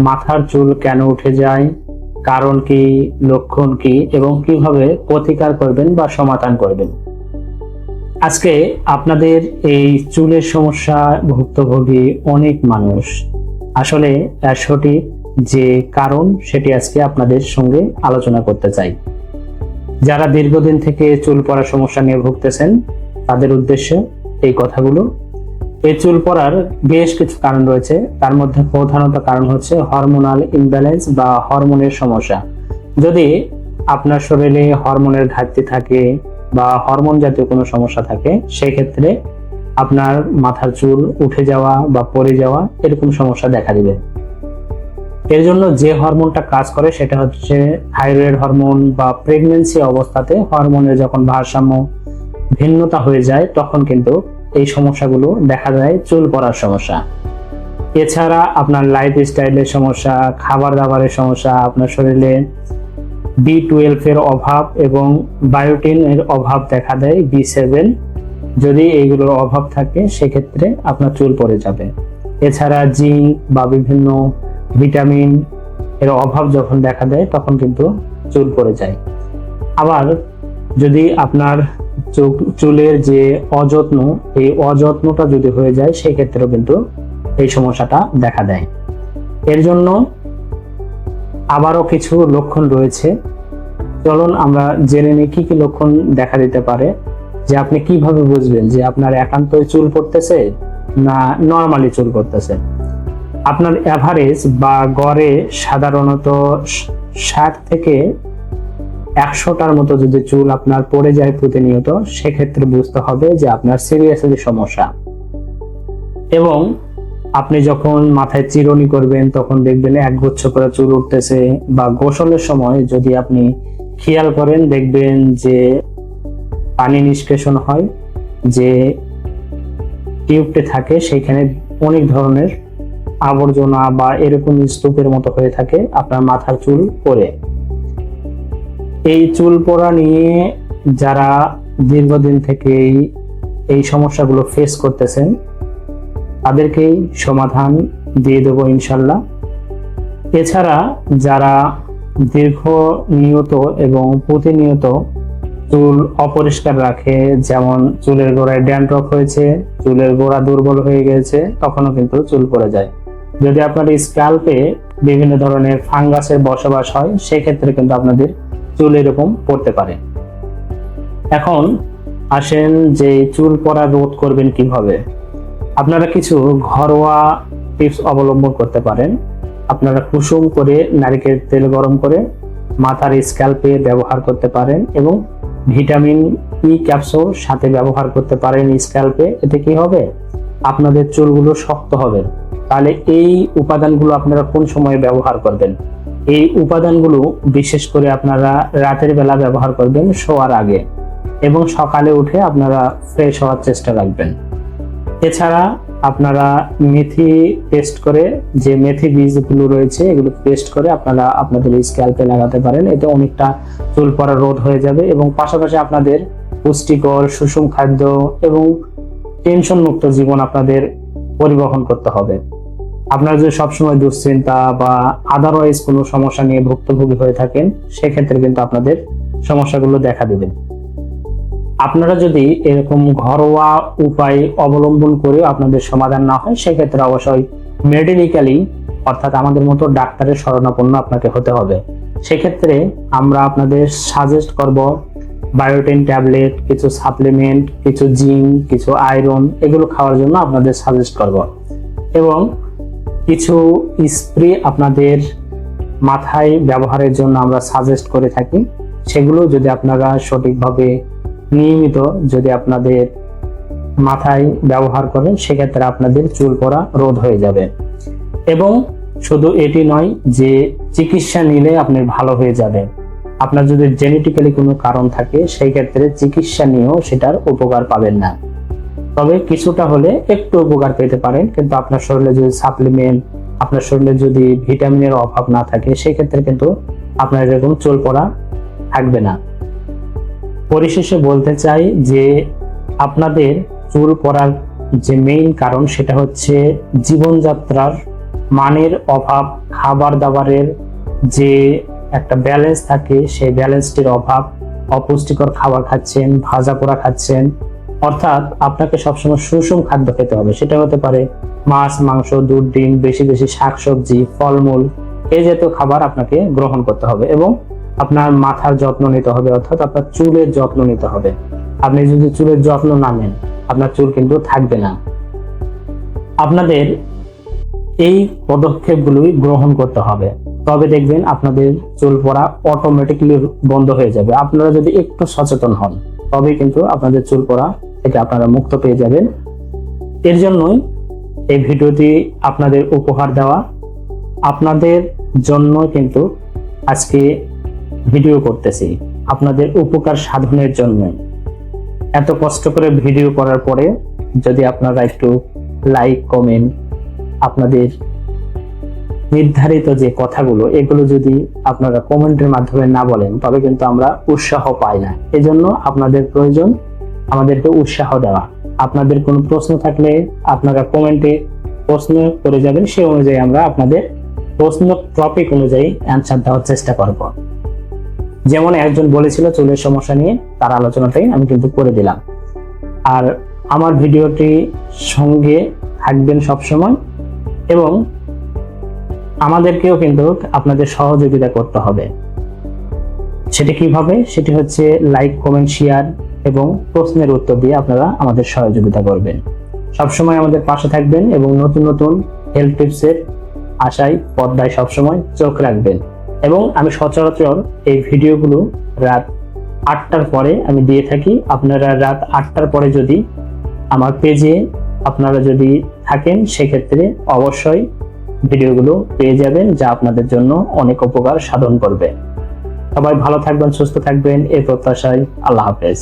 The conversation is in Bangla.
মাথার চুল কেন উঠে যায়? কারণ কি? লক্ষণ কি? এবং কীভাবে প্রতিকার করবেন বা সমাধান করবেন? আজকে আপনাদের এই চুলের সমস্যা ভুক্তভোগী অনেক মানুষ। আসলে সঠিক যে কারণ সেটি আজকে আপনাদের সঙ্গে আলোচনা করতে চাই। যারা দীর্ঘদিন থেকে চুল পড়ার সমস্যা নিয়ে ভুগতেছেন, তাদের উদ্দেশ্যে এই কথাগুলো এই চুল পড়ার বেশ কিছু কারণ রয়েছে। তার মধ্যে প্রধানত কারণ হচ্ছে হরমোনাল ইমব্যালেন্স বা হরমোনের সমস্যা। যদি আপনার শরীরে হরমোনের ঘাটতি থাকে বা হরমোন জাতীয় কোনো সমস্যা থাকে, সেক্ষেত্রে আপনার মাথার চুল উঠে যাওয়া বা পড়ে যাওয়া এরকম সমস্যা দেখা দিবে। এর জন্য যে হরমোনটা কাজ করে সেটা হচ্ছে থাইরয়েড হরমোন বা প্রেগনেন্সি অবস্থাতে হরমোনের যখন ভারসাম্য ভিন্নতা হয়ে যায়, তখন কিন্তু এই সমস্যাগুলো দেখা যায় চুল পড়ার সমস্যা। এছাড়া আপনার লাইফ স্টাইলের সমস্যা খাবার দাবারের সমস্যা, আপনার শরীরে বি টুয়েলভ এর অভাব এবং বায়োটিন এর অভাব দেখা দেয় বি সেভেন যদি এইগুলোর অভাব থাকে, সেক্ষেত্রে আপনার চুল পড়ে যাবে। এছাড়া জিঙ্ক বা বিভিন্ন ভিটামিন এর অভাব যখন দেখা দেয়, তখন কিন্তু চুল পড়ে যায়। আবার যদি আপনার চুলের যে অযত্ন, এই অযত্নটা যদি হয়ে যায়, সেক্ষেত্রেও কিন্তু এই সমস্যাটা দেখা দেয়। এর জন্য আবারও কিছু লক্ষণ রয়েছে। চলুন আমরা জেনে নিই কি কি লক্ষণ দেখা দিতে পারে, যে আপনি কীভাবে বুঝবেন যে আপনার একান্তই চুল পড়তেছে না নর্মালি চুল পড়তেছে? আপনার অ্যাভারেজ বা গড়ে সাধারণত ষাট থেকে একশোটার মতো যদি চুল আপনার পড়ে যায় প্রতিনিয়ত, সেক্ষেত্রে বুঝতে হবে যে আপনার সিরিয়াসলি সমস্যা। এবং আপনি যখন মাথায় চিরুনি করবেন, তখন দেখবেন একগুচ্ছ করে চুল উঠতেছে বা গোসলের সময় যদি আপনি খেয়াল করেন, দেখবেন যে পানি নিষ্কাশন হয়, যে টিউবটি থাকে, সেখানে অনেক ধরনের আবর্জনা বা এরকম স্তূপের মতো হয়ে থাকে, আপনার মাথার চুল পরে এই চুল পড়া নিয়ে যারা দীর্ঘদিন থেকেই এই সমস্যাগুলো ফেস করতেছেন, তাদেরকেই সমাধান দিয়ে দেবো ইনশাল্লাহ। এছাড়া যারা দীর্ঘ নিয়ত এবং প্রতিনিয়ত চুল অপরিষ্কার রাখে, যেমন চুলের গোড়ায় ড্যান্ড্রফ হয়েছে, চুলের গোড়া দুর্বল হয়ে গেছে, তখনও কিন্তু চুল পড়ে যায়। যদি আপনার স্ক্যাল্পে বিভিন্ন ধরনের ফাঙ্গাসের বসবাস হয়, সেক্ষেত্রে কিন্তু আপনাদের চুল এরকম পড়তে পারে। এখন আসেন যে চুল পড়া রোধ করবেন কীভাবে? আপনারা কিছু ঘরোয়া টিপস অবলম্বন করতে পারেন। আপনারা কুসুম করে নারিকেল তেল গরম করে মাথার স্ক্যাল্পে ব্যবহার করতে পারেন এবং ভিটামিন ই ক্যাপসুল সাথে ব্যবহার করতে পারেন স্ক্যাল্পে। এতে কি হবে? আপনাদের চুলগুলো শক্ত হবে। তাহলে এই উপাদানগুলো আপনারা কোন সময়ে ব্যবহার করবেন? এই উপাদানগুলো বিশেষ করে আপনারা রাতের বেলা ব্যবহার করবেন শোয়ার আগে এবং সকালে উঠে আপনারা ফ্রেশ হওয়ার চেষ্টা রাখবেন। এছাড়া আপনারা মেথি পেস্ট করে যে মেথি বীজগুলো রয়েছে এগুলো পেস্ট করে আপনারা আপনাদের স্ক্যাল্পে লাগাতে পারেন। এতে অনেকটা চুল পড়া রোধ হয়ে যাবে এবং পাশাপাশি আপনাদের পুষ্টিকর সুষম খাদ্য এবং টেনশন মুক্ত জীবন আপনাদের পরিবহন করতে হবে। আপনারা যদি সবসময় দুশ্চিন্তা বা আদারওয়াইজ কোনো সমস্যা নিয়ে ভুক্তভোগী হয়ে থাকেন, সেক্ষেত্রে কিন্তু আপনাদের সমস্যাগুলো দেখা দেবে। আপনারা যদি এরকম ঘরোয়া উপায় অবলম্বন করে আপনাদের সমাধান না হয়, সেক্ষেত্রে অবশ্যই মেডিকেলি অর্থাৎ আমাদের মতো ডাক্তারের শরণাপন্ন আপনাকে হতে হবে। সেক্ষেত্রে আমরা আপনাদের সাজেস্ট করব বায়োটিন ট্যাবলেট কিছু সাপ্লিমেন্ট কিছু জিঙ্ক কিছু আয়রন এগুলো খাওয়ার জন্য আপনাদের সাজেস্ট করব। এবং কিছু স্প্রে আপনাদের মাথায় ব্যবহারের জন্য আমরা সাজেস্ট করে থাকি। সেগুলো যদি আপনারা সঠিকভাবে নিয়মিত যদি আপনাদের মাথায় ব্যবহার করেন, সেক্ষেত্রে আপনাদের চুল পড়া রোধ হয়ে যাবে। এবং শুধু এটি নয় যে চিকিৎসা নিলে আপনি ভালো হয়ে যাবে আপনার যদি জেনেটিক্যালি কোনো কারণ থাকে, সেই ক্ষেত্রে চিকিৎসা নিয়েও সেটার উপকার পাবেন না। তবে কিছুটা হলে একটু উপকার পেতে পারেন, কিন্তু আপনার শরীরে যদি সাপ্লিমেন্ট আপনার শরীরে যদি ভিটামিনের অভাব না থাকে, সেক্ষেত্রে কিন্তু আপনার এরকম চুল পড়া থাকবে না। পরিশেষে বলতে চাই যে আপনাদের চুল পড়ার যে মেইন কারণ, সেটা হচ্ছে জীবনযাত্রার মানের অভাব খাবার দাবারের যে একটা ব্যালেন্স থাকে, সেই ব্যালেন্সটির অভাব, অপুষ্টিকর খাবার খাচ্ছেন, ভাজা পোড়া খাচ্ছেন অর্থাৎ আপনাকে সবসময় সুষম খাদ্য খেতে হবে। সেটা হতে পারে মাছ, মাংস, দুধ, ডিম, বেশি বেশি শাকসবজি ফলমূল এই জাতীয় খাবার আপনাকে গ্রহণ করতে হবে এবং আপনার মাথার যত্ন নিতে হবে, অর্থাৎ আপনার চুলের যত্ন নিতে হবে। আপনি যদি চুলের যত্ন না নেন, আপনার চুল কিন্তু থাকবে না। আপনাদের এই পদক্ষেপগুলোই গ্রহণ করতে হবে। তবে দেখবেন আপনাদের চুল পড়া অটোমেটিকলি বন্ধ হয়ে যাবে। আপনারা যদি একটু সচেতন হন তবে কিন্তু আপনাদের চুল পড়া থেকে আপনারা মুক্ত পেয়ে যাবেন। এর জন্যই এই ভিডিওটি আপনাদের উপহার দেওয়া। আপনাদের জন্য কিন্তু আজকে ভিডিও করতেছি। আপনাদের উপকার সাধনের জন্য এত কষ্ট করে ভিডিও করার পরে যদি আপনারা একটু লাইক কমেন্ট আপনাদের নির্ধারিত যে কথাগুলো, এগুলো যদি আপনারা কমেন্টের মাধ্যমে না বলেন, তবে কিন্তু আমরা উৎসাহ পাই না। এজন্য আপনাদের প্রয়োজন আমাদেরকে উৎসাহ দেওয়া। আপনাদের কোনো প্রশ্ন থাকলে আপনারা কমেন্টে প্রশ্ন করে যাবেন, সে অনুযায়ী আমরা আপনাদের প্রশ্ন টপিক অনুযায়ী অ্যান্সার দেওয়ার চেষ্টা করব। যেমন একজন বলেছিল, চুলের সমস্যা নিয়ে তার আলোচনাটাই আমি কিন্তু করে দিলাম। আর আমার ভিডিওটি সঙ্গে থাকবেন সবসময় এবং আমাদেরকেও কিন্তু আপনাদের সহযোগিতা করতে হবে। সেটি কীভাবে? সেটি হচ্ছে লাইক কমেন্ট শেয়ার এবং প্রশ্নের উত্তর দিয়ে আপনারা আমাদের সহযোগিতা করবেন। সবসময় আমাদের পাশে থাকবেন এবং নতুন নতুন হেলথ টিপসের আশায়, পর্দায় সবসময় চোখ রাখবেন। এবং আমি সচরাচর এই ভিডিওগুলো রাত আটটার পরে আমি দিয়ে থাকি। আপনারা রাত আটটার পরে যদি আমার পেজে আপনারা যদি থাকেন, সেক্ষেত্রে অবশ্যই ভিডিওগুলো পেয়ে যাবেন, যা আপনাদের জন্য অনেক উপকার সাধন করবে। সবাই ভালো থাকবেন, সুস্থ থাকবেন এই প্রত্যাশায় আল্লাহ হাফেজ।